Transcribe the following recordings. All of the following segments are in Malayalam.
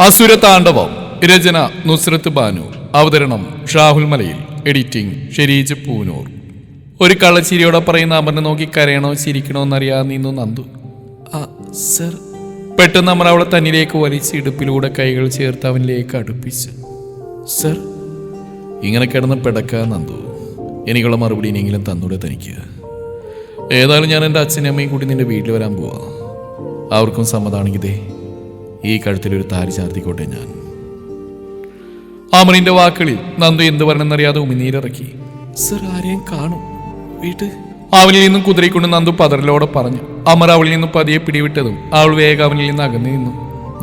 അസുര താണ്ഡവം രചന നുസ്രത്ത് ബാനു. അവതരണം ഷാഹുൽ മലയിൽ. എഡിറ്റിംഗ് ഷെരീജ് പൂനൂർ. ഒരു കള്ളച്ചിരിയോടെ പറയുന്ന അമറിനെ നോക്കി കരയണോ ചിരിക്കണോ എന്നറിയാതെ നിന്നു നന്ദു. സർ. പെട്ടെന്ന് അമർ അവളെ തന്നിലേക്ക് വലിച്ച് ഇടുപ്പിലൂടെ കൈകൾ ചേർത്ത് അവനിലേക്ക് അടുപ്പിച്ച്. സർ. ഇങ്ങനെ കിടന്ന് പിടക്കാൻ നന്ദു. എനിക്കുള്ള മറുപടി ഇനിയെങ്കിലും തന്നൂടെ തനിക്ക്. ഏതായാലും ഞാൻ എന്റെ അച്ഛനും അമ്മയും കൂടി നിന്റെ വീട്ടിൽ വരാൻ പോവാ. അവർക്കും സമ്മതമാണെങ്കിൽ ദേ. ഈ കഴുത്തിലൊരു താരി ചാർത്തിക്കോട്ടെ ഞാൻ. അമറിന്റെ വാക്കുകളിൽ നന്ദു എന്ത് പറഞ്ഞെന്നറിയാതെ ഉമിനീരിറക്കി സർ ആരെയും കാണും. വീട്ട്. അവനിൽ നിന്നും കുതിരക്കൊണ്ട് നന്ദു പതറിലോടെ പറഞ്ഞു. അമർ അവളിൽ നിന്നും പതിയെ പിടിവിട്ടതും അവൾ വേഗം അവനിൽ നിന്ന് അകന്നു നിന്നു.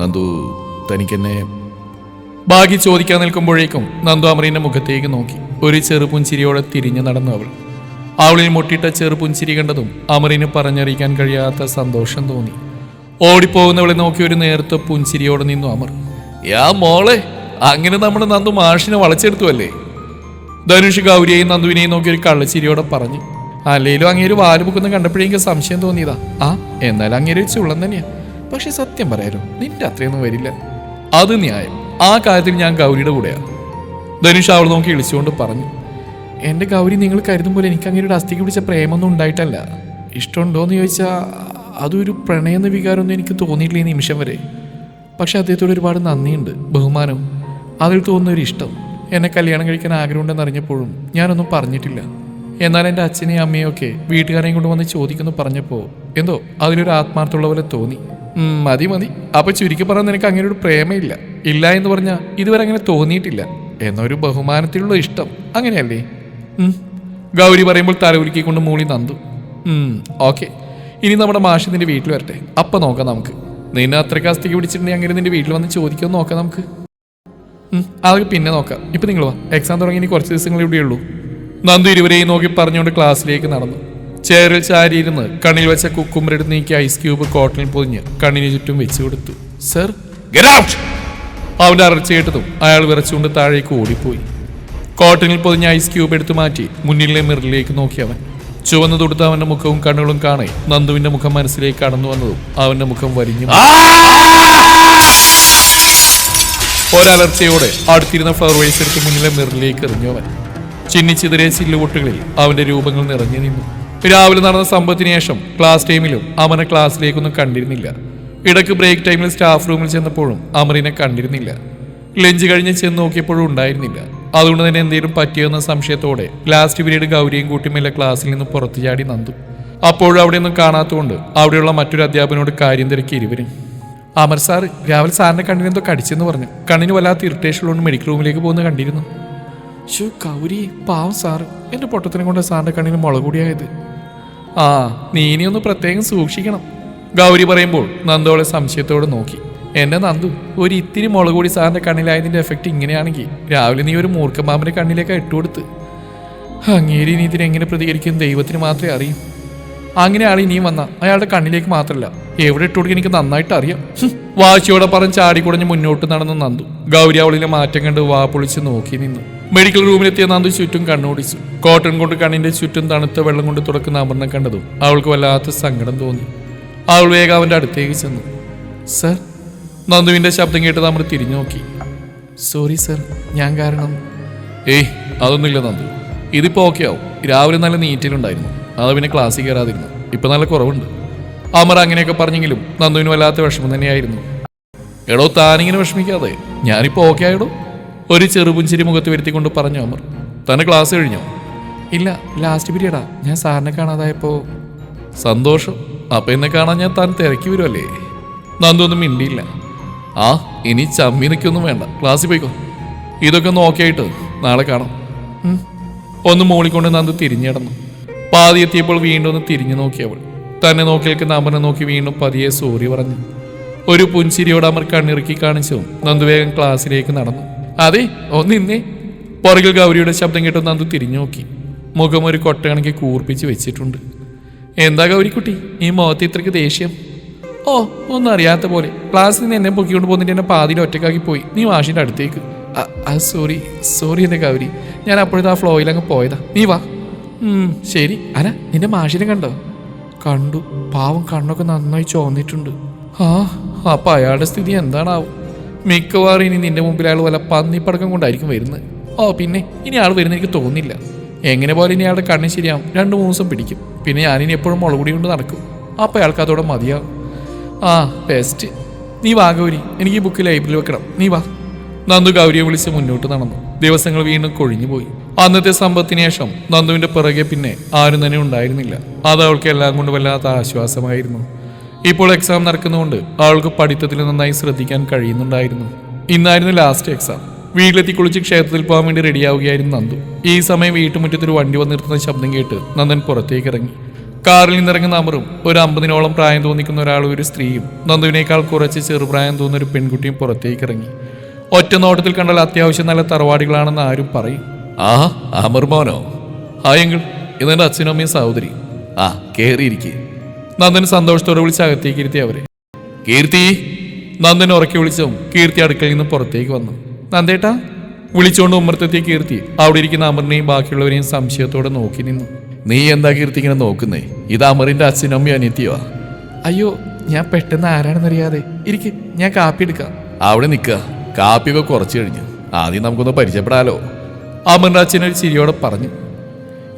നന്ദു തനിക്കെന്നെ ബാഗി ചോദിക്കാൻ നിൽക്കുമ്പോഴേക്കും നന്ദു അമറിന്റെ മുഖത്തേക്ക് നോക്കി. ഒരു ചെറുപുഞ്ചിരിയോടെ തിരിഞ്ഞു നടന്നു അവൾ. അവളിൽ മുട്ടിട്ട ചെറുപുഞ്ചിരി കണ്ടതും അമറിന് പറഞ്ഞറിയിക്കാൻ കഴിയാത്ത സന്തോഷം തോന്നി. ഓടിപ്പോകുന്നവളെ നോക്കി ഒരു നേരത്തെ പുഞ്ചിരിയോടെ നിന്നു അമർ. യാ മോളെ അങ്ങനെ നമ്മൾ നന്ദു മാഷിനെ വളച്ചെടുത്തു അല്ലേ ധനുഷ് ഗൗരിയെയും നന്ദുവിനെയും നോക്കി ഒരു കള്ളച്ചിരിയോടെ പറഞ്ഞു. അല്ലേലും അങ്ങേര് വാൽ പൊക്കുന്ന കണ്ടപ്പോഴേക്കും സംശയം തോന്നിയതാ. ആ എന്നാലും അങ്ങേര് ചുള്ളം തന്നെയാ. പക്ഷെ സത്യം പറയാലോ നിന്റെ അത്രയൊന്നും വരില്ല. അത് ന്യായം. ആ കാര്യത്തിൽ ഞാൻ ഗൗരിയുടെ കൂടെയാ. ധനുഷ് അവൾ നോക്കി ഇളിച്ചുകൊണ്ട് പറഞ്ഞു. എന്റെ ഗൗരി നിങ്ങൾ കരുതും പോലെ എനിക്ക് അങ്ങേരുടെ അസ്ഥിക്ക് പിടിച്ച പ്രേമൊന്നും ഉണ്ടായിട്ടല്ല. ഇഷ്ടമുണ്ടോ എന്ന് ചോദിച്ചാൽ അതൊരു പ്രണയെന്ന വികാരമൊന്നും എനിക്ക് തോന്നിയിട്ടില്ല ഈ നിമിഷം വരെ. പക്ഷെ അദ്ദേഹത്തോട് ഒരുപാട് നന്ദിയുണ്ട് ബഹുമാനം അതിൽ തോന്നുന്ന ഒരു ഇഷ്ടം. എന്നെ കല്യാണം കഴിക്കാൻ ആഗ്രഹമുണ്ടെന്ന് അറിഞ്ഞപ്പോഴും ഞാനൊന്നും പറഞ്ഞിട്ടില്ല. എന്നാൽ എന്റെ അച്ഛനെയും അമ്മയും ഒക്കെ വീട്ടുകാരെയും കൊണ്ട് വന്ന് ചോദിക്കുന്നു പറഞ്ഞപ്പോൾ എന്തോ അതിലൊരു ആത്മാർത്ഥമുള്ള പോലെ തോന്നി. മതി മതി. അപ്പൊ ചുരുക്കി പറഞ്ഞാൽ നിനക്ക് അങ്ങനെ ഒരു പ്രേമയില്ല. ഇല്ല എന്ന് പറഞ്ഞാൽ ഇതുവരെ അങ്ങനെ തോന്നിയിട്ടില്ല. എന്നൊരു ബഹുമാനത്തിലുള്ള ഇഷ്ടം. അങ്ങനെയല്ലേ. ഗൗരി പറയുമ്പോൾ തലവുരുക്കിക്കൊണ്ട് മൂളി നന്ദു. ഓക്കെ. ഇനി നമ്മുടെ മാഷ് നിന്റെ വീട്ടിൽ വരട്ടെ. അപ്പൊ നോക്കാം നമുക്ക്. നിന്നെ അത്ര കാസ്തിക്ക് പിടിച്ചിട്ടുണ്ടെങ്കിൽ അങ്ങനെ നിന്റെ വീട്ടിൽ വന്ന് ചോദിക്കുമെന്ന് നോക്കാം നമുക്ക്. അതൊക്കെ പിന്നെ നോക്കാം. ഇപ്പൊ നിങ്ങൾ വാ. എക്സാം തുടങ്ങി ഇനി കുറച്ച് ദിവസങ്ങൾ ഇവിടെ ഉള്ളൂ. നന്ദു ഇരുവരെയും നോക്കി പറഞ്ഞുകൊണ്ട് ക്ലാസ്സിലേക്ക് നടന്നു. ചേറിൽ ചാരിയിരുന്ന് കണ്ണിൽ വെച്ച കുക്കുമ്പരെടുത്ത് നീക്കി ഐസ് ക്യൂബ് കോട്ടണിൽ പൊതിഞ്ഞ് കണ്ണിന് ചുറ്റും വെച്ചു കൊടുത്തു. സർ അവന്റെ അറച്ചു കേട്ടതും അയാൾ വിറച്ചുകൊണ്ട് താഴേക്ക് ഓടിപ്പോയി. കോട്ടണിൽ പൊതിഞ്ഞ ഐസ് ക്യൂബ് എടുത്തു മാറ്റി മുന്നിലെ മിറിലേക്ക് നോക്കി അവൻ. ചുവന്നു തൊടുത്ത അവന്റെ മുഖവും കണ്ണുകളും കാണെ നന്ദുവിന്റെ മുഖം മനസ്സിലേക്ക് കടന്നു വന്നതും അവന്റെ മുഖം വരിഞ്ഞു ഒരലർച്ചയോടെ അടുത്തിരുന്ന ഫ്ലവർ വൈസ് എടുത്ത് മുന്നിലെ മിറിലേക്ക് എറിഞ്ഞു അവൻ. ചിന്നിച്ചിതറിയ ചില്ലുപൊട്ടുകളിൽ അവന്റെ രൂപങ്ങൾ നിറഞ്ഞു നിന്നു. രാവിലെ നടന്ന സംഭവത്തിന് ശേഷം ക്ലാസ് ടൈമിലും അമനെ ക്ലാസ്സിലേക്കൊന്നും കണ്ടിരുന്നില്ല. ഇടയ്ക്ക് ബ്രേക്ക് ടൈമിൽ സ്റ്റാഫ് റൂമിൽ ചെന്നപ്പോഴും അമറിനെ കണ്ടിരുന്നില്ല. ലഞ്ച് കഴിഞ്ഞ് ചെന്ന് നോക്കിയപ്പോഴും ഉണ്ടായിരുന്നില്ല. അതുകൊണ്ട് തന്നെ എന്തെങ്കിലും പറ്റിയെന്ന സംശയത്തോടെ ലാസ്റ്റ് പീരീഡ് ഗൗരിയും കൂട്ടിമേലെ ക്ലാസ്സിൽ നിന്ന് പുറത്തു ചാടി നന്ദു. അപ്പോഴും അവിടെയൊന്നും കാണാത്തതുകൊണ്ട് അവിടെയുള്ള മറ്റൊരു അധ്യാപകനോട് കാര്യം തിരക്കി ഇരുവരും. അമർ സാർ രാവിലെ സാറിന്റെ കണ്ണിന് എന്തോ കടിച്ചെന്ന് പറഞ്ഞു. കണ്ണിന് വല്ലാത്ത ഇറിറ്റേഷൻ ഉള്ളതുകൊണ്ട് മെഡിക്കൽ റൂമിലേക്ക് പോകുന്ന കണ്ടിരുന്നു. ഷോ കൗരി പാവം സാർ എന്റെ പൊട്ടത്തിനെ കൊണ്ട് സാറിന്റെ കണ്ണിന് മുളക് കൂടിയായത്. ആ നീ ഇനിയൊന്ന് പ്രത്യേകം സൂക്ഷിക്കണം. ഗൗരി പറയുമ്പോൾ നന്ദോളെ സംശയത്തോടെ നോക്കി. എന്റെ നന്ദു ഒരു ഇത്തിരി മുളക് കൂടി സാറിന്റെ കണ്ണിലായതിന്റെ എഫക്റ്റ് ഇങ്ങനെയാണെങ്കിൽ രാവിലെ നീ ഒരു മൂർഖമാമന്റെ കണ്ണിലേക്ക് ഇട്ടുകൊടുത്ത് അങ്ങേരി നീ ഇതിനെങ്ങനെ പ്രതികരിക്കും ദൈവത്തിന് മാത്രമേ അറിയൂ. അങ്ങനെ അങ്ങനെയാണ് ഇനിയും വന്ന അയാളുടെ കണ്ണിലേക്ക് മാത്രമല്ല എവിടെ ഇട്ടുകൊടുക്കാൻ എനിക്ക് നന്നായിട്ട് അറിയാം. വാശിയോടെ പറഞ്ഞ് ചാടിക്കുടഞ്ഞ് മുന്നോട്ട് നടന്നു നന്ദു ഗൗരി അവളിലെ മാറ്റം കണ്ട് വാ പൊളിച്ച് നോക്കി നിന്നു. മെഡിക്കൽ റൂമിലെത്തിയ നന്ദു ചുറ്റും കണ്ണോടിച്ചു. കോട്ടൺ കൊണ്ട് കണ്ണിന്റെ ചുറ്റും തണുത്ത വെള്ളം കൊണ്ട് തുടക്കുന്ന അമർണം കണ്ടതും അവൾക്ക് വല്ലാത്ത സങ്കടം തോന്നി. അവൾ വേഗം അവന്റെ അടുത്തേക്ക് ചെന്നു. സർ നന്ദുവിന്റെ ശബ്ദം കേട്ട് നമ്മൾ തിരിഞ്ഞു നോക്കി സോറി സർ ഞാൻ കാരണം ഏയ് അതൊന്നുമില്ല നന്ദു. ഇതിപ്പോ ഓക്കെ ആവും. രാവിലെ നല്ല നീറ്റിലുണ്ടായിരുന്നു അത് പിന്നെ ക്ലാസ്സിൽ കയറാതിരുന്നു ഇപ്പൊ നല്ല കുറവുണ്ട്. അമർ അങ്ങനെയൊക്കെ പറഞ്ഞെങ്കിലും നന്ദുവിന് വല്ലാത്ത വിഷമം തന്നെയായിരുന്നു. എടോ താനിങ്ങനെ വിഷമിക്കാതെ. ഞാനിപ്പോ ഓക്കെ ആയിടോ? ഒരു ചെറുപുഞ്ചിരി മുഖത്ത് വരുത്തിക്കൊണ്ട് പറഞ്ഞു അമർ. തന്നെ ക്ലാസ് കഴിഞ്ഞോ? ഇല്ല ലാസ്റ്റ് പീരീഡാ ഞാൻ സാറിനെ കാണാതായപ്പോൾ സന്തോഷം. അപ്പൊ എന്നെ കാണാൻ ഞാൻ താൻ തിരക്കി വരുമല്ലേ നന്ദു ഒന്നും മിണ്ടിയില്ല. ആ ഇനി ചമ്മീനക്കൊന്നും വേണ്ട. ക്ലാസ്സിൽ പോയിക്കോ. ഇതൊക്കെ ഒന്ന് ഓക്കെ ആയിട്ട് നാളെ കാണാം. ഒന്ന് മൂളിക്കൊണ്ട് നന്ദു തിരിഞ്ഞിടന്നു പാതി എത്തിയപ്പോൾ വീണ്ടും ഒന്ന് തിരിഞ്ഞു നോക്കി അവൾ. തന്നെ നോക്കി നിൽക്കുന്ന അമറിനെ നോക്കി വീണ്ടും പതിയെ സോറി പറഞ്ഞു. ഒരു പുൻചിരിയോട് അമർ കണ്ണിറുക്കി കാണിച്ചു. നന്ദു വേഗം ക്ലാസ്സിലേക്ക് നടന്നു. അതെ ഒന്ന് ഇന്നേ പുറകിൽ ഗൗരിയുടെ ശബ്ദം കേട്ട് നന്ദു തിരിഞ്ഞു നോക്കി. മുഖം ഒരു കൊട്ട കണക്കി കൂർപ്പിച്ച് വെച്ചിട്ടുണ്ട്. എന്താ ഗൗരിക്കുട്ടി? ഈ മുഖത്ത് ഇത്രയ്ക്ക് ദേഷ്യം? ഓ ഒന്നും അറിയാത്ത പോലെ. ക്ലാസ്സിൽ നിന്ന് എന്നെ പൊക്കിക്കൊണ്ട് പോന്നിട്ട് എന്നെ പാതിയിൽ ഒറ്റക്കാക്കി പോയി. നീ വാഷിന്റെ അടുത്തേക്ക്. സോറി സോറി എന്നെ കൗരി ഞാൻ അപ്പോഴത്തെ ആ ഫ്ലോയിൽ അങ്ങ് പോയതാ. നീ വാ. ശരി. അല്ല നിന്റെ മാഷിനെ കണ്ടോ? കണ്ടു. പാവം കണ്ണൊക്കെ നന്നായി ചോന്നിട്ടുണ്ട് ആ അപ്പൊ അയാളുടെ സ്ഥിതി എന്താണാവും? മിക്കവാറും ഇനി നിന്റെ മുമ്പിൽ അയാൾ വല്ല പന്നിപ്പടക്കം കൊണ്ടായിരിക്കും വരുന്നത്. ഓ പിന്നെ ഇനി ആൾ വരുന്ന എനിക്ക് തോന്നില്ല എങ്ങനെ പോലെ ഇനി അയാളുടെ കണ്ണ് ശരിയാവും. രണ്ട് മൂന്ന് ദിവസം പിടിക്കും. പിന്നെ ഞാനിനി എപ്പോഴും മുളകുടി കൊണ്ട് നടക്കും. അപ്പോൾ അയാൾക്ക് അതോടെ മതിയാകും ആ ബെസ്റ്റ് നീ വാ ഗൗരി. എനിക്ക് ഈ ബുക്ക് ലൈബ്രറിയിൽ വെക്കണം. നീ വാ. നന്ദു ഗൗരിയെ വിളിച്ച് മുന്നോട്ട് നടന്നു. ദിവസങ്ങൾ വീണ്ടും കൊഴിഞ്ഞുപോയി അന്നത്തെ സമ്പത്തിന് ശേഷം നന്ദുവിന്റെ പിറകെ പിന്നെ ആരും തന്നെ ഉണ്ടായിരുന്നില്ല. അത് അവൾക്ക് എല്ലാം കൊണ്ട് വല്ലാത്ത ആശ്വാസമായിരുന്നു. ഇപ്പോൾ എക്സാം നടക്കുന്നതുകൊണ്ട് അവൾക്ക് പഠിത്തത്തിൽ നന്നായി ശ്രദ്ധിക്കാൻ കഴിയുന്നുണ്ടായിരുന്നു. ഇന്നായിരുന്നു ലാസ്റ്റ് എക്സാം വീട്ടിലെത്തി കുളിച്ച് ക്ഷേത്രത്തിൽ പോകാൻ വേണ്ടി റെഡിയാവുകയായിരുന്നു നന്ദു. ഈ സമയം വീട്ടുമുറ്റത്തൊരു വണ്ടി വന്ന് നിർത്തുന്ന ശബ്ദം കേട്ട് നന്ദൻ പുറത്തേക്ക് ഇറങ്ങി. കാറിൽ നിന്നിറങ്ങുന്ന അമറും ഒരു അമ്പതിനോളം പ്രായം തോന്നിക്കുന്ന ഒരാളും ഒരു സ്ത്രീയും. നന്ദുവിനേക്കാൾ കുറച്ച് ചെറുപ്രായം തോന്നുന്ന ഒരു പെൺകുട്ടിയും പുറത്തേക്ക് ഇറങ്ങി ഒറ്റ നോട്ടത്തിൽ കണ്ടാൽ അത്യാവശ്യം നല്ല തറവാടികളാണെന്ന് ആരും പറയും. ആ അമർ മോനോ. ഹായങ്കിൾ ഇതെന്റെ അച്ഛനും അമ്മയും സഹോദരി. ആ കേറിയിരിക്കെ. നന്ദൻ സന്തോഷത്തോടെ വിളിച്ച് അകത്തേക്ക് ഇരുത്തി അവരെ. കീർത്തി? നന്ദൻ ഉറക്കി വിളിച്ചും കീർത്തി അടുക്കളയിൽ നിന്ന് പുറത്തേക്ക് വന്നു. നന്ദേട്ടാ വിളിച്ചുകൊണ്ട് ഉമ്മർത്തെത്തിയ കീർത്തി അവിടെ ഇരിക്കുന്ന അമറിനെയും ബാക്കിയുള്ളവരെയും സംശയത്തോടെ നോക്കി നിന്നു. നീ എന്താ കീർത്തി ഇങ്ങനെ നോക്കുന്നേ? ഇത് അമറിന്റെ അച്ഛനും അമ്മയും അനിയത്തിയോ? അയ്യോ ഞാൻ പെട്ടെന്ന് ആരാണെന്നറിയാതെ. ഇരിക്ക് ഞാൻ കാപ്പി എടുക്കാം. അവിടെ നിൽക്കുക കാപ്പിയൊക്കെ കുറച്ച് കഴിഞ്ഞു. ആദ്യം നമുക്കൊന്ന് പരിചയപ്പെടാലോ. അമറിന്റെ അച്ഛൻ ഒരു ചിരിയോടെ പറഞ്ഞു.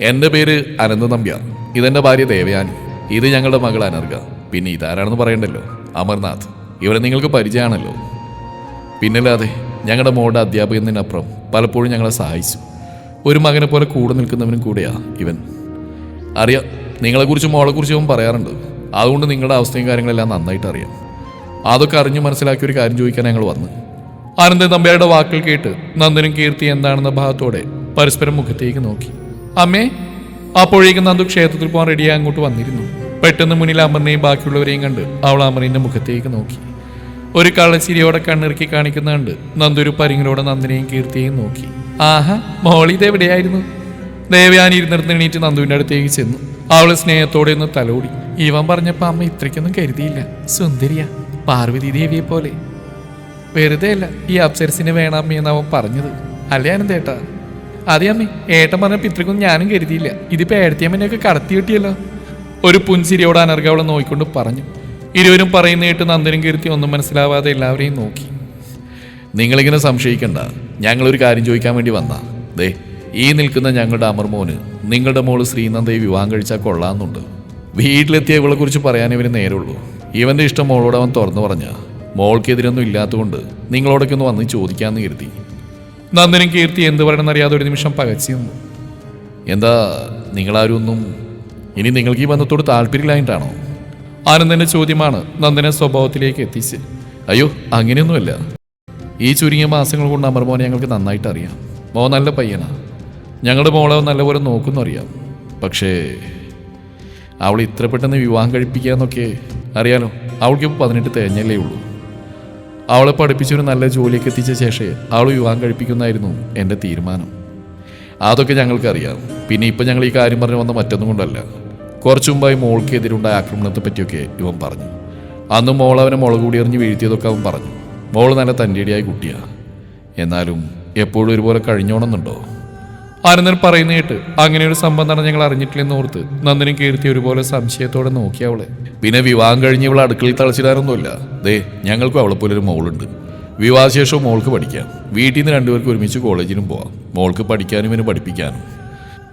എന്റെ പേര് അനന്ത നമ്പ്യാർ. ഇതെന്റെ ഭാര്യ ദേവയാനി. ഇത് ഞങ്ങളുടെ മകൾ അനർഗ പിന്നെ ഇതാരാണെന്ന് പറയണ്ടല്ലോ? അമർനാഥ്. ഇവരെ നിങ്ങൾക്ക് പരിചയമാണല്ലോ. പിന്നല്ലാതെ ഞങ്ങളുടെ മോളുടെ അധ്യാപകനപ്പുറം പലപ്പോഴും ഞങ്ങളെ സഹായിച്ചു. ഒരു മകനെ പോലെ കൂടെ നിൽക്കുന്നവനും കൂടെയാ ഇവൻ. അറിയാം. നിങ്ങളെക്കുറിച്ചും മോളെക്കുറിച്ചും പറയാറുണ്ട്. അതുകൊണ്ട് നിങ്ങളുടെ അവസ്ഥയും കാര്യങ്ങളെല്ലാം നന്നായിട്ട് അറിയാം. അതൊക്കെ അറിഞ്ഞു മനസ്സിലാക്കിയ ഒരു കാര്യം ചോദിക്കാൻ ഞങ്ങൾ വന്ന്. ആനന്ദൻ തമ്പിയുടെ വാക്കുകൾ കേട്ട് നന്ദനും കീർത്തി എന്താണെന്ന ഭാഗത്തോടെ പരസ്പരം മുഖത്തേക്ക് നോക്കി. അമ്മേ അപ്പോഴേക്കും നന്ദു ക്ഷേത്രത്തിൽ പോകാൻ റെഡിയായി അങ്ങോട്ട് വന്നിരുന്നു. പെട്ടെന്ന് മുന്നിൽ അമറിനെയും ബാക്കിയുള്ളവരെയും കണ്ട് അവൾ അമറിന്റെ മുഖത്തേക്ക് നോക്കി. ഒരു കള്ളച്ചിരിയോടെ കണ്ണിറുക്കി കാണിക്കുന്നുണ്ട് നന്ദു ഒരു പരിങ്ങിലൂടെ നന്ദിനെയും കീർത്തിയെയും നോക്കി. ആഹാ മോളി ഇത് എവിടെയായിരുന്നു ദേവയാനി ഇരുന്നിടത്ത് എണീറ്റ് നന്ദുവിന്റെ അടുത്തേക്ക് ചെന്നു. അവൾ സ്നേഹത്തോടെ ഒന്ന് തലോടി. ഇവൻ പറഞ്ഞപ്പോ അമ്മ ഇത്രയ്ക്കൊന്നും കരുതിയില്ല. സുന്ദരിയ പാർവതി ദേവിയെ പോലെ. വെറുതെ അല്ല ഈ അപ്സരസിനെ വേണമ്മ എന്ന് അവൻ പറഞ്ഞത്. അല്ലേ ആനന്ദേട്ടാ അതെ അമ്മേ ഏട്ടൻ പറഞ്ഞപ്പോൾ ഇത്രയ്ക്കൊന്നും ഞാനും കരുതിയില്ല. ഇതിപ്പോ ഏടത്തിയമ്മനെയൊക്കെ കടത്തി കിട്ടിയല്ലോ. ഒരു പുൻസിരിയോട് അനർഗ അവളെ നോക്കിക്കൊണ്ട് പറഞ്ഞു. ഇരുവരും പറയുന്ന കേട്ട് നന്ദനും കീർത്തി ഒന്നും മനസ്സിലാവാതെ എല്ലാവരെയും നോക്കി. നിങ്ങളിങ്ങനെ സംശയിക്കണ്ട. ഞങ്ങളൊരു കാര്യം ചോദിക്കാൻ വേണ്ടി വന്നാ. ദേ ഈ നിൽക്കുന്ന ഞങ്ങളുടെ അമർമോന് നിങ്ങളുടെ മോൾ ശ്രീനന്ദയെ വിവാഹം കഴിച്ചാൽ കൊള്ളാമെന്നുണ്ട്. വീട്ടിലെത്തിയ ഇവളെ കുറിച്ച് പറയാൻ ഇവന് നേരുള്ളൂ ഇവന്റെ ഇഷ്ടം മോളോട് അവൻ തുറന്നു പറഞ്ഞ. മോൾക്കെതിരൊന്നും ഇല്ലാത്തതുകൊണ്ട് നിങ്ങളോടൊക്കെ ഒന്ന് വന്ന് ചോദിക്കാമെന്ന് കരുതി. നന്ദനും കീർത്തി എന്ത് പറയണമെന്നറിയാതെ ഒരു നിമിഷം പകച്ചു എന്താ നിങ്ങളാരും ഒന്നും ഇനി നിങ്ങൾക്ക് ഈ ബന്ധത്തോട് താല്പര്യമില്ലായിട്ടാണോ ആനന്ദന്റെ ചോദ്യമാണ് നന്ദനെ സ്വഭാവത്തിലേക്ക് എത്തിച്ച്. അയ്യോ അങ്ങനെയൊന്നുമല്ല. ഈ ചുരുങ്ങിയ മാസങ്ങൾ കൊണ്ട് അമർമോനെ ഞങ്ങൾക്ക് നന്നായിട്ട് അറിയാം. മോ നല്ല പയ്യനാ. ഞങ്ങളുടെ മോളെ നല്ലപോലെ നോക്കുന്നു അറിയാം പക്ഷേ അവൾ ഇത്ര പെട്ടെന്ന് വിവാഹം കഴിപ്പിക്കാന്നൊക്കെ അറിയാലോ അവൾക്കിപ്പോൾ പതിനെട്ട് തേഞ്ഞല്ലേ ഉള്ളൂ. അവളെ പഠിപ്പിച്ചൊരു നല്ല ജോലിയൊക്കെ എത്തിച്ച ശേഷമേ അവൾ വിവാഹം കഴിപ്പിക്കുന്നായിരുന്നു എന്റെ തീരുമാനം. അതൊക്കെ ഞങ്ങൾക്കറിയാം. പിന്നെ ഇപ്പം ഞങ്ങൾ ഈ കാര്യം പറഞ്ഞു വന്ന മറ്റൊന്നും കൊണ്ടല്ല. കുറച്ചു മുമ്പായി മോൾക്കെതിരുണ്ടായ ആക്രമണത്തെ പറ്റിയൊക്കെ ഇവൻ പറഞ്ഞു. അന്ന് മോൾ അവനെ മുളക് കൂടി എറിഞ്ഞ് വീഴ്ത്തിയതൊക്കെ അവൻ പറഞ്ഞു. മോൾ നല്ല തന്റെടിയായ കുട്ടിയാണ് എന്നാലും എപ്പോഴും ഒരുപോലെ കഴിഞ്ഞോണമെന്നുണ്ടോ? ആനന്ദൻ പറയുന്ന കേട്ട് അങ്ങനെ ഒരു സംഭവം നടന്ന് ഞങ്ങൾ അറിഞ്ഞിട്ടില്ലെന്ന് ഓർത്ത് നന്ദനും കീർത്തി ഒരുപോലെ സംശയത്തോടെ നോക്കി അവളെ. പിന്നെ വിവാഹം കഴിഞ്ഞ് ഇവൾ അടുക്കളയിൽ തളച്ചിടാറൊന്നുമില്ല ദേ ഞങ്ങൾക്കും അവളെ പോലെ ഒരു മോളുണ്ട്. വിവാഹശേഷവും മോൾക്ക് പഠിക്കാം. വീട്ടിൽ നിന്ന് രണ്ടുപേർക്ക് ഒരുമിച്ച് കോളേജിനും പോവാം. മോൾക്ക് പഠിക്കാനും ഇവന് പഠിപ്പിക്കാനും.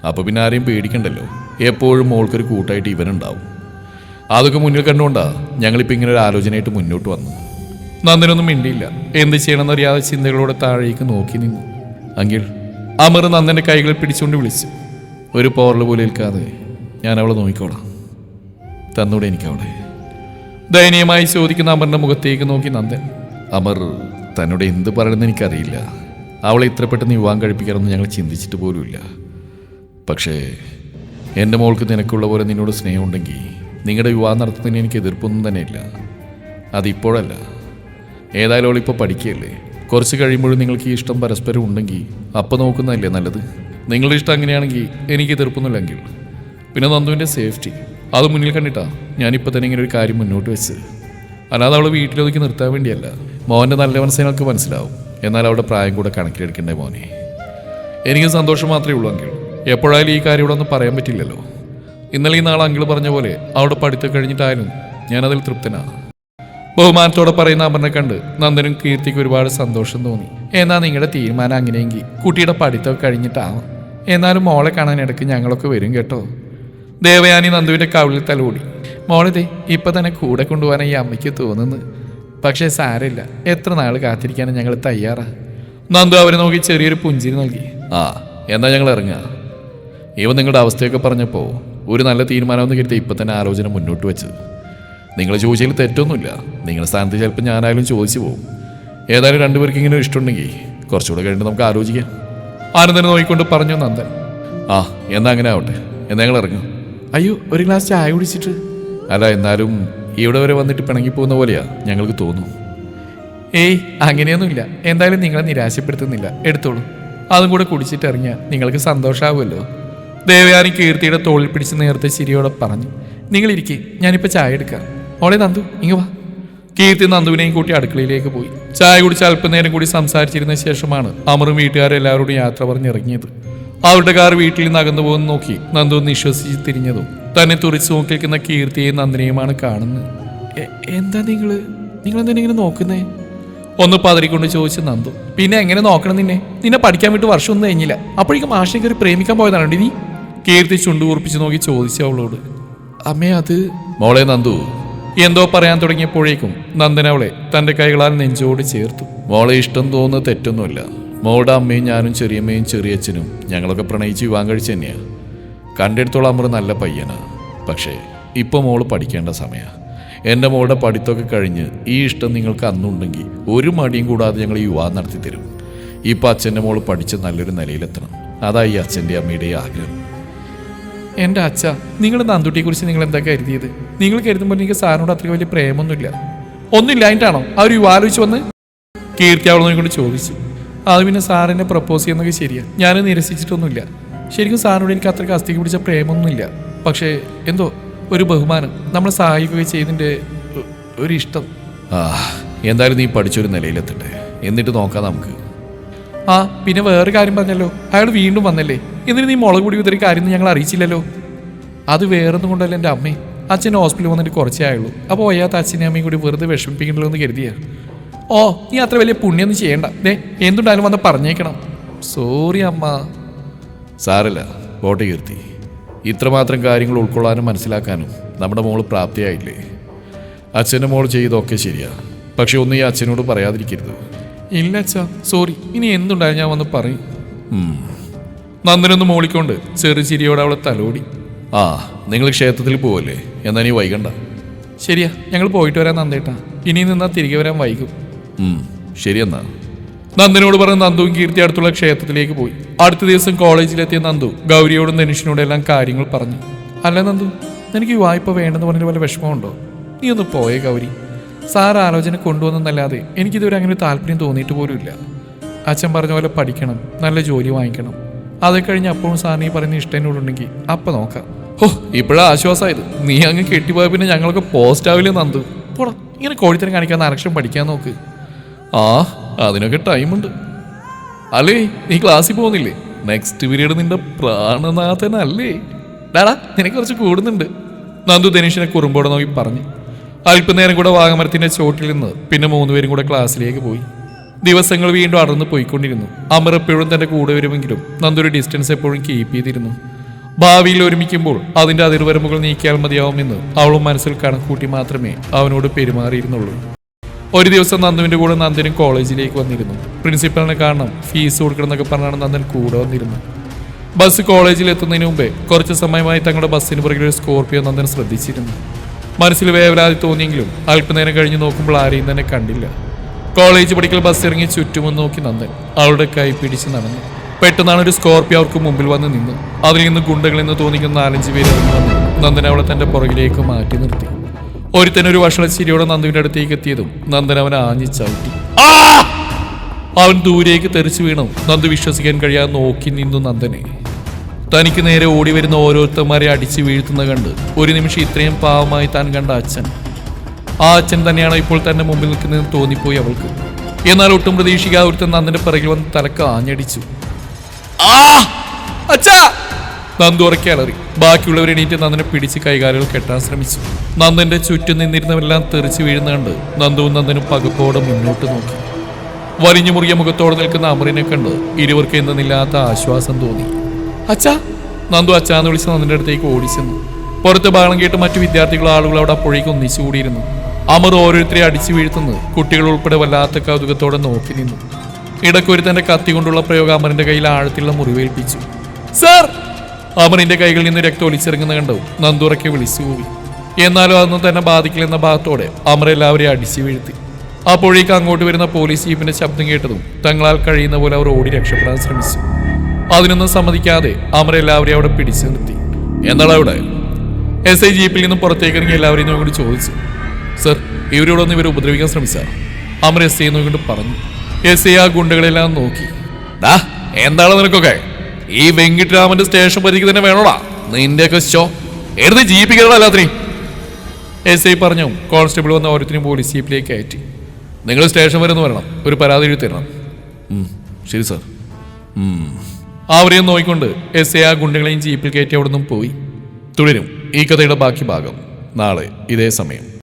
അപ്പോൾ പിന്നെ ആരെയും പേടിക്കണ്ടല്ലോ? എപ്പോഴും മോൾക്കൊരു കൂട്ടായിട്ട് ഇവനുണ്ടാവും. അതൊക്കെ മുന്നിൽ കണ്ടുകൊണ്ടാ ഞങ്ങളിപ്പോൾ ഇങ്ങനെ ഒരു ആലോചനയായിട്ട് മുന്നോട്ട് വന്നു. നന്ദനൊന്നും മിണ്ടിയില്ല. എന്ത് ചെയ്യണമെന്നറിയാതെ ചിന്തകളോടെ താഴേക്ക് നോക്കി നിന്നു. അങ്കിൾ അമർ നന്ദന്റെ കൈകൾ പിടിച്ചുകൊണ്ട് വിളിച്ചു. ഒരു പോറൽ പോലെ ഏൽക്കാതെ ഞാൻ അവളെ നോക്കിക്കോളാം. തന്നൂടെ എനിക്കവളെ. ദയനീയമായി ചോദിക്കുന്ന അമറിന്റെ മുഖത്തേക്ക് നോക്കി നന്ദൻ. അമർ തന്നോട് എന്ത് പറയണമെന്ന് എനിക്കറിയില്ല. അവളെ ഇത്ര പെട്ടെന്ന് വിവാഹം കഴിപ്പിക്കാനൊന്നും ഞങ്ങൾ ചിന്തിച്ചിട്ട് പോലുമില്ല. പക്ഷേ എന്റെ മോൾക്ക് നിനക്കുള്ള പോലെ നിന്നോട് സ്നേഹമുണ്ടെങ്കിൽ നിങ്ങളുടെ വിവാഹം നടത്തുന്നതിന് എനിക്ക് എതിർപ്പൊന്നും തന്നെയില്ല. അതിപ്പോഴല്ല. ഏതായാലും അവളിപ്പോൾ പഠിക്കുകയല്ലേ? കുറച്ച് കഴിയുമ്പോഴും നിങ്ങൾക്ക് ഈ ഇഷ്ടം പരസ്പരം ഉണ്ടെങ്കിൽ അപ്പം നോക്കുന്നതല്ലേ നല്ലത്? നിങ്ങളുടെ ഇഷ്ടം അങ്ങനെയാണെങ്കിൽ എനിക്ക് എതിർപ്പൊന്നുമില്ലെങ്കിൽ. പിന്നെ നന്ദുവിന്റെ സേഫ്റ്റി. അത് മുന്നിൽ കണ്ടിട്ടാ ഞാനിപ്പോൾ തന്നെ ഇങ്ങനെ ഒരു കാര്യം മുന്നോട്ട് വെച്ച് അല്ലാതെ അവളെ വീട്ടിലൊതുക്കി നിർത്താൻ വേണ്ടിയല്ല. മോന്റെ നല്ല മനസ്സിനൾക്ക് മനസ്സിലാവും. എന്നാൽ അവളുടെ പ്രായം കൂടെ കണക്കിലെടുക്കണ്ടേ മോനെ? എനിക്ക് സന്തോഷം മാത്രമേ ഉള്ളൂ അങ്കിൾ. എപ്പോഴായാലും ഈ കാര്യം ഇവിടെ ഒന്നും പറയാൻ പറ്റില്ലല്ലോ. ഇന്നലെ ഈ നാളെ അങ്കിൾ പറഞ്ഞ പോലെ അവിടെ പഠിത്തം കഴിഞ്ഞിട്ടായാലും ഞാനതിൽ തൃപ്തനാണ് ബഹുമാനത്തോടെ പറയുന്ന അമറിനെ കണ്ട് നന്ദനും കീർത്തിക്ക് ഒരുപാട് സന്തോഷം തോന്നി. എന്നാൽ നിങ്ങളുടെ തീരുമാനം അങ്ങനെയെങ്കിൽ കുട്ടിയുടെ പഠിത്തമൊക്കെ കഴിഞ്ഞിട്ടാണ് എന്നാലും മോളെ കാണാൻ ഇടയ്ക്ക് ഞങ്ങളൊക്കെ വരും കേട്ടോ. ദേവയാനി നന്ദുവിന്റെ കവിളിൽ തലോടി. മോളിതേ ഇപ്പം തന്നെ കൂടെ കൊണ്ടുപോകാൻ ഈ അമ്മയ്ക്ക് തോന്നുന്നു. പക്ഷേ സാരമില്ല എത്ര നാൾ കാത്തിരിക്കാനും ഞങ്ങൾ തയ്യാറാ. നന്ദു അവരെ നോക്കി ചെറിയൊരു പുഞ്ചിരി നൽകി. ആ എന്നാ ഞങ്ങൾ ഇറങ്ങുക ഇവ നിങ്ങളുടെ അവസ്ഥയൊക്കെ പറഞ്ഞപ്പോൾ ഒരു നല്ല തീരുമാനമെന്ന് കരുതി ഇപ്പം തന്നെ ആലോചന മുന്നോട്ട് വെച്ചത്. നിങ്ങൾ ചോദിച്ചതിൽ തെറ്റൊന്നുമില്ല. നിങ്ങളുടെ സ്ഥാനത്ത് ചിലപ്പോൾ ഞാനായാലും ചോദിച്ചു പോകും ഏതായാലും രണ്ടുപേർക്ക് ഇങ്ങനെ ഇഷ്ടമുണ്ടെങ്കിൽ കുറച്ചുകൂടെ കഴിഞ്ഞിട്ട് നമുക്ക് ആലോചിക്കാം. ആനന്ദനെ നോക്കിക്കൊണ്ട് പറഞ്ഞു നന്ദൻ. ആ എന്നാ അങ്ങനെ ആവട്ടെ. എന്നാ ഞങ്ങൾ ഇറങ്ങും. അയ്യോ ഒരു ഗ്ലാസ് ചായ കുടിച്ചിട്ട്. അല്ല എന്നാലും ഇവിടെ വരെ വന്നിട്ട് പിണങ്ങി പോകുന്ന പോലെയാ ഞങ്ങൾക്ക് തോന്നുന്നു. ഏയ് അങ്ങനെയൊന്നുമില്ല. എന്തായാലും നിങ്ങളെ നിരാശപ്പെടുത്തുന്നില്ല. എടുത്തോളൂ. അതും കൂടെ കുടിച്ചിട്ട് ഇറങ്ങിയാൽ നിങ്ങൾക്ക് സന്തോഷമാവുമല്ലോ ദേവയാനി കീർത്തിയുടെ തോളിൽ പിടിച്ച് നേരത്തെ ശരിയോടെ പറഞ്ഞു നിങ്ങളിരിക്കേ ഞാനിപ്പോൾ ചായ എടുക്കാം. ഓളെ നന്ദു ഇങ്ങ വാ. കീർത്തി നന്ദുവിനെയും കൂട്ടി അടുക്കളയിലേക്ക് പോയി. ചായ കുടിച്ച് അല്പനേരം കൂടി സംസാരിച്ചിരുന്ന ശേഷമാണ് അമറും വീട്ടുകാരെല്ലാവരോടും യാത്ര പറഞ്ഞിറങ്ങിയത്. അവരുടെ കാർ വീട്ടിൽ നിന്ന് അകന്നു പോകുന്ന നോക്കി നന്ദു നിശ്വസിച്ച് തിരിഞ്ഞതും തന്നെ തുറിച്ചു നോക്കി നിൽക്കുന്ന കീർത്തിയെയും നന്ദിനെയുമാണ് കാണുന്നത്. എന്താ നിങ്ങൾ എന്തിനാ ഇങ്ങനെ നോക്കുന്നേ? ഒന്ന് പതറിക്കൊണ്ട് ചോദിച്ചു നന്ദു. പിന്നെ എങ്ങനെ നോക്കണം നിന്നെ? നിന്നെ പഠിക്കാൻ വിട്ട് വർഷമൊന്നും കഴിഞ്ഞില്ല. അപ്പോഴേക്കും മാഷിനെ കയറി പ്രേമിക്കാൻ പോയതാണ് നീ? കീർത്തി ചുണ്ടുകൂർപ്പിച്ച് നോക്കി ചോദിച്ചു അവളോട്. അമ്മേ അത് മോളെ നന്ദു എന്തോ പറയാൻ തുടങ്ങിയപ്പോഴേക്കും നന്ദനവളെ അവളെ തന്റെ കൈകളാൽ നെഞ്ചോട് ചേർത്തു. മോളെ ഇഷ്ടം തോന്നുന്ന തെറ്റൊന്നുമില്ല. മോളുടെ അമ്മയും ഞാനും ചെറിയമ്മയും ചെറിയച്ഛനും ഞങ്ങളൊക്കെ പ്രണയിച്ച് വിവാഹം കഴിച്ച് തന്നെയാ. കണ്ടെടുത്തോളം അമ്മ നല്ല പയ്യനാ. പക്ഷേ ഇപ്പോൾ മോൾ പഠിക്കേണ്ട സമയമാണ് എന്റെ മോളുടെ പഠിത്തമൊക്കെ കഴിഞ്ഞ് ഈ ഇഷ്ടം നിങ്ങൾക്ക് അന്നുണ്ടെങ്കിൽ ഒരു മടിയും കൂടാതെ ഞങ്ങൾ ഈ വിവാഹം നടത്തി തരും. ഇപ്പം അച്ഛന്റെ മോൾ പഠിച്ച് നല്ലൊരു നിലയിലെത്തണം. അതായി അച്ഛന്റെ അമ്മയുടെ ആഗ്രഹം. എന്റെ അച്ഛ നിങ്ങൾ നന്ദുട്ടിയെ കുറിച്ച് നിങ്ങൾ എന്താ കരുതിയത്? നിങ്ങൾ കരുതുമ്പോൾ എനിക്ക് സാറിനോട് അത്ര വലിയ പ്രേമൊന്നുമില്ല. ഒന്നുമില്ലായിട്ടാണോ അവർ ആലോചിച്ച് വന്ന് കീർത്തി അവളെ കൊണ്ട് ചോദിച്ചു. അത് പിന്നെ സാറിനെ പ്രപ്പോസ് ചെയ്യുന്നൊക്കെ ശരിയാണ് ഞാൻ നിരസിച്ചിട്ടൊന്നുമില്ല. ശരിക്കും സാറിനോട് എനിക്ക് അത്രയ്ക്ക് അസ്ഥിക്ക് പിടിച്ച പ്രേമൊന്നുമില്ല. പക്ഷേ എന്തോ ഒരു ബഹുമാനം നമ്മളെ സഹായിക്കുക ചെയ്തതിന്റെ ഒരു ഇഷ്ടം ആ എന്തായാലും നീ പഠിച്ചൊരു നിലയിലെത്തട്ടെ. എന്നിട്ട് നോക്കാം നമുക്ക്. ആ പിന്നെ വേറെ കാര്യം പറഞ്ഞല്ലോ. അയാൾ വീണ്ടും വന്നല്ലേ. എന്നിട്ട് നീ മുളക് പൊടി വിതറി കാര്യം ഞങ്ങൾ അറിയിച്ചില്ലല്ലോ? അത് വേറൊന്നും കൊണ്ടല്ല എന്റെ അമ്മേ. അച്ഛൻ ഹോസ്പിറ്റലിൽ വന്നിട്ട് കുറച്ചേ ആയുള്ളൂ. അപ്പോൾ വയ്യാത്ത അച്ഛനെയും അമ്മയും കൂടി വെറുതെ വിഷമിപ്പിക്കണല്ലോ എന്ന് കരുതിയാ. ഓ നീ അത്ര വലിയ പുണ്യൊന്നും ചെയ്യണ്ട. ദേ എന്തുണ്ടായാലും വന്ന് പറഞ്ഞേക്കണം. സോറി അമ്മ. സാറല്ല കോട്ട കീർത്തി. ഇത്രമാത്രം കാര്യങ്ങൾ ഉൾക്കൊള്ളാനും മനസ്സിലാക്കാനും നമ്മുടെ മോൾ പ്രാപ്തിയായില്ലേ? അച്ഛന്റെ മോൾ ചെയ്തൊക്കെ ശരിയാ. പക്ഷെ ഒന്നും ഈ അച്ഛനോട് പറയാതിരിക്കരുത്. ഇല്ല അച്ഛാ സോറി ഇനി എന്തുണ്ടായാലും ഞാൻ വന്ന് പറയും. നന്ദനൊന്ന് മോളിക്കൊണ്ട് ചെറു ചിരിയോടെ അവളെ തലോടി. ആ നിങ്ങൾ ക്ഷേത്രത്തിൽ പോവല്ലേ? എന്നാ നീ വൈകണ്ട. ശരിയാ ഞങ്ങൾ പോയിട്ട് വരാൻ നന്ദേട്ടാ. ഇനി നിന്നാ തിരികെ വരാൻ വൈകും. ശരിയെന്നാ നന്ദനോട് പറഞ്ഞ നന്ദുവും കീർത്തി അടുത്തുള്ള ക്ഷേത്രത്തിലേക്ക് പോയി. അടുത്ത ദിവസം കോളേജിലെത്തിയ നന്ദു ഗൗരിയോടും ധനുഷിനോടും എല്ലാം കാര്യങ്ങൾ പറഞ്ഞു. അല്ല നന്ദു നിനക്ക് ഈ വായ്പ വേണ്ടെന്ന് പറഞ്ഞ വല്ല വിഷമമുണ്ടോ? നീ ഒന്ന് പോയേ ഗൗരി. സാർ ആലോചന കൊണ്ടുവന്നെന്നല്ലാതെ എനിക്കിതുവരെ അങ്ങനെ താല്പര്യം തോന്നിയിട്ട് പോലുമില്ല അച്ഛൻ പറഞ്ഞ പോലെ പഠിക്കണം നല്ല ജോലി വാങ്ങിക്കണം. അത് കഴിഞ്ഞ് അപ്പോഴും സാറിന് ഈ പറയുന്ന ഇഷ്ടം എന്നോടുണ്ടെങ്കിൽ അപ്പം നോക്കാം. ഹോ ഇപ്പോഴാ ആശ്വാസമായത് നീ അങ്ങ് കെട്ടിപ്പോയ പിന്നെ ഞങ്ങളൊക്കെ പോസ്റ്റ് ആവില്ല നന്ദു? പോടാ ഇങ്ങനെ കോഴിത്തരം കാണിക്കാൻ അരക്ഷം പഠിക്കാൻ നോക്ക്. ആ അതിനൊക്കെ ടൈമുണ്ട്. അല്ലേ നീ ക്ലാസ്സിൽ പോകുന്നില്ലേ? നെക്സ്റ്റ് പീരീഡ് നിന്റെ പ്രാണനാഥനല്ലേ. ഡാടാ നിനക്ക് കുറച്ച് കൂടുന്നുണ്ട്. നന്ദു ധനീഷിനെ കുറുമ്പോടെ നോക്കി പറഞ്ഞു. അല്പനേരം കൂടെ വാഗമരത്തിന്റെ ചോട്ടിൽ നിന്ന് പിന്നെ മൂന്നുപേരും കൂടെ ക്ലാസ്സിലേക്ക് പോയി. ദിവസങ്ങൾ വീണ്ടും അടർന്ന് പോയിക്കൊണ്ടിരുന്നു. അമർ എപ്പോഴും തന്റെ കൂടെ വരുമെങ്കിലും നന്ദൊരു ഡിസ്റ്റൻസ് എപ്പോഴും കീപ്പ് ചെയ്തിരുന്നു. ഭാവിയിൽ ഒരുമിക്കുമ്പോൾ അതിന്റെ അതിർവരമ്പുകൾ നീക്കിയാൽ മതിയാവുമെന്ന് അവളും മനസ്സിൽ കണക്കൂട്ടി മാത്രമേ അവനോട് പെരുമാറിയിരുന്നുള്ളൂ. ഒരു ദിവസം നന്ദുവിന്റെ കൂടെ നന്ദനും കോളേജിലേക്ക് വന്നിരുന്നു. പ്രിൻസിപ്പലിനെ കാണണം ഫീസ് കൊടുക്കണമെന്നൊക്കെ പറഞ്ഞാണ് നന്ദൻ കൂടെ വന്നിരുന്നു ബസ് കോളേജിൽ എത്തുന്നതിന് മുമ്പേ കുറച്ച് സമയമായി തങ്ങളുടെ ബസ്സിന് പുറകിൽ ഒരു സ്കോർപ്പിയോ നന്ദൻ ശ്രദ്ധിച്ചിരുന്നു. മനസ്സിൽ വേവലാതി തോന്നിയെങ്കിലും അല്പനേരം കഴിഞ്ഞ് നോക്കുമ്പോൾ ആരെയും തന്നെ കണ്ടില്ല. കോളേജ് പഠിക്കൽ ബസ് ഇറങ്ങി ചുറ്റുമെന്ന് നോക്കി നന്ദൻ അവളുടെ കൈ പിടിച്ച് നടന്നു. പെട്ടെന്നാണ് ഒരു സ്കോർപ്പിയോ അവർക്ക് മുമ്പിൽ വന്ന് നിന്നു. അതിൽ നിന്ന് ഗുണ്ടകൾ എന്ന് തോന്നിക്കുന്ന നാലഞ്ച് പേര് വന്നു നന്ദൻ അവളെ തന്റെ പുറകിലേക്ക് മാറ്റി നിർത്തി. ഒരുത്തൻ ഒരു വഷള ചിരിയോടെ നന്ദുവിന്റെ അടുത്തേക്ക് എത്തിയതും നന്ദൻ അവനെ ആഞ്ഞു ചവിട്ടി. അവൻ ദൂരേക്ക് തെറിച്ചു വീണു. നന്ദു വിശ്വസിക്കാൻ കഴിയാതെ നോക്കി നിന്നു നന്ദനെ. തനിക്ക് നേരെ ഓടി വരുന്ന ഓരോരുത്തന്മാരെ അടിച്ചു വീഴ്ത്തുന്ന കണ്ട് ഒരു നിമിഷം ഇത്രയും പാവമായി താൻ കണ്ട അച്ഛൻ. ആ അച്ഛൻ തന്നെയാണ് ഇപ്പോൾ തന്നെ മുമ്പിൽ നിൽക്കുന്നതെന്ന് തോന്നിപ്പോയി അവൾക്ക്. എന്നാൽ ഒട്ടും പ്രതീക്ഷിക്കാതെ ഒരുത്തൻ നന്ദന്റെ പിറകിൽ വന്ന് തലക്ക് ആഞ്ഞടിച്ചു. അച്ഛാ! നന്ദു ഉറക്കെ അലറി ബാക്കിയുള്ളവർ എണീറ്റ് നന്ദനെ പിടിച്ച് കൈകാലുകൾ കെട്ടാൻ ശ്രമിച്ചു. നന്ദന്റെ ചുറ്റും നിന്നിരുന്നവരെല്ലാം തെറിച്ചു വീഴുന്ന കണ്ട് നന്ദുവും നന്ദനും പകപ്പോടെ മുന്നോട്ട് നോക്കി. വലിഞ്ഞു മുറിയ മുഖത്തോടെ നിൽക്കുന്ന അമറിനെ കണ്ട് ഇരുവർക്ക് എന്തെന്നില്ലാത്ത ആശ്വാസം തോന്നി. അച്ഛാ! നന്ദു അച്ഛാന്ന് വിളിച്ച് നന്ദിന്റെ അടുത്തേക്ക് ഓടിച്ചെന്നു പുറത്ത് ബഹളം കേട്ട് മറ്റു വിദ്യാർത്ഥികൾ ആളുകൾ അവിടെ അപ്പോഴേക്കും ഒന്നിച്ചു കൂടിയിരുന്നു. അമർ ഓരോരുത്തരെ അടിച്ചു വീഴ്ത്തുന്നത് കുട്ടികൾ ഉൾപ്പെടെ വല്ലാത്ത കൗതുകത്തോടെ നോക്കി നിന്നു. ഇടക്കൊരു തന്റെ കത്തി കൊണ്ടുള്ള പ്രയോഗം അമറിന്റെ കയ്യിൽ ആഴത്തിലുള്ള മുറിവേൽപ്പിച്ചു. സർ! അമറിന്റെ കൈകളിൽ നിന്ന് രക്തം ഒലിച്ചിറങ്ങുന്ന കണ്ടു നന്ദുറക്കെ വിളിച്ചു പോയി എന്നാലും അതൊന്നും തന്നെ ബാധിക്കില്ലെന്ന ഭാഗത്തോടെ അമർ എല്ലാവരെയും അടിച്ചു വീഴ്ത്തി. അപ്പോഴേക്ക് അങ്ങോട്ട് വരുന്ന പോലീസ് ജീപ്പിന്റെ ശബ്ദം കേട്ടതും തങ്ങളാൽ കഴിയുന്ന പോലെ അവർ ഓടി രക്ഷപ്പെടാൻ ശ്രമിച്ചു. അതിനൊന്നും സമ്മതിക്കാതെ അമർ എല്ലാവരെയും അവിടെ പിടിച്ചു നിർത്തി. എന്നാൽ അവിടെ? എസ് ഐ ജീപ്പിൽ നിന്നും പുറത്തേക്ക് ഇറങ്ങി എല്ലാവരെയും ചോദിച്ചു. സർ ഇവരോടൊന്ന് ഇവരെ ഉപദ്രവിക്കാൻ ശ്രമിച്ച? അമർ എസ് ഐ നോക്കിട്ട് പറഞ്ഞു. എസ് ഐ ആ ഗുണ്ടകളെല്ലാം നോക്കി. ദാ എന്താണ് നിനക്കൊക്കെ? ഈ വെങ്കിട്ടരാമന്റെ സ്റ്റേഷൻ പരിധിക്ക് തന്നെ വേണോടാ? നിന്റെയൊക്കെ ഷോ എടുത്ത് ജീപ്പ് കയറടാ എല്ലാത്തിനെയും? എസ് ഐ പറഞ്ഞു കോൺസ്റ്റബിൾ വന്ന ഓരോരുത്തരും പോലീസ് ജീപ്പിലേക്ക് കയറ്റി. നിങ്ങൾ സ്റ്റേഷൻ വരെ ഒന്ന് വരണം ഒരു പരാതി എഴുതി തരണം. ശരി സർ. അവരെയും നോക്കിക്കൊണ്ട് എസ് ഐ ആ ഗുണ്ടകളെയും ജീപ്പിൽ കയറ്റി അവിടെ നിന്നും പോയി. തുടരും ഈ കഥയുടെ ബാക്കി ഭാഗം. നാളെ ഇതേ സമയം.